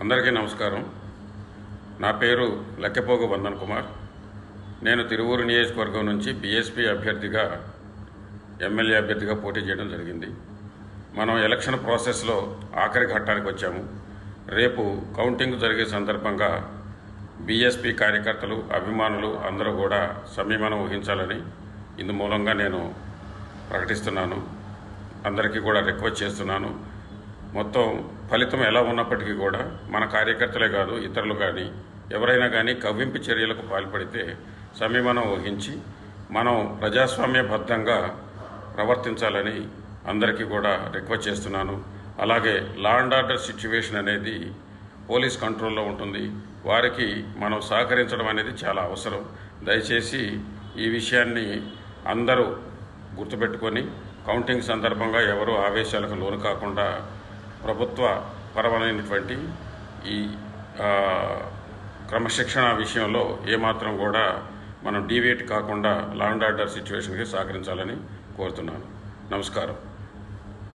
అందరికీ నమస్కారం. నా పేరు లక్కెపోగు వందన్ కుమార్. నేను తిరువూరు నియోజకవర్గం నుంచి బీఎస్పీ అభ్యర్థిగా ఎమ్మెల్యే అభ్యర్థిగా పోటీ చేయడం జరిగింది. మనం ఎలక్షన్ ప్రాసెస్లో ఆఖరి ఘట్టానికి వచ్చాము. రేపు కౌంటింగ్ జరిగే సందర్భంగా బీఎస్పీ కార్యకర్తలు అభిమానులు అందరూ కూడా సమీమనం ఊహించాలని ఇందు మూలంగా నేను ప్రకటిస్తున్నాను. అందరికీ కూడా రిక్వెస్ట్ చేస్తున్నాను. మొత్తం ఫలితం ఎలా ఉన్నప్పటికీ కూడా మన కార్యకర్తలే కాదు ఇతరులు కానీ ఎవరైనా కానీ కవ్వింపు చర్యలకు పాల్పడితే సంయమనం వహించి మనం ప్రజాస్వామ్యబద్ధంగా ప్రవర్తించాలని అందరికీ కూడా రిక్వెస్ట్ చేస్తున్నాను. అలాగే లా అండ్ ఆర్డర్ సిచ్యువేషన్ అనేది పోలీస్ కంట్రోల్లో ఉంటుంది. వారికి మనం సహకరించడం అనేది చాలా అవసరం. దయచేసి ఈ విషయాన్ని అందరూ గుర్తుపెట్టుకొని కౌంటింగ్ సందర్భంగా ఎవరు ఆవేశాలకు లోను కాకుండా ప్రభుత్వ పరమైనటువంటి ఈ క్రమశిక్షణ విషయంలో ఏమాత్రం కూడా మనం డీవియేట్ కాకుండా లా అండ్ ఆర్డర్ సిచ్యువేషన్కి సహకరించాలని కోరుతున్నాను. నమస్కారం.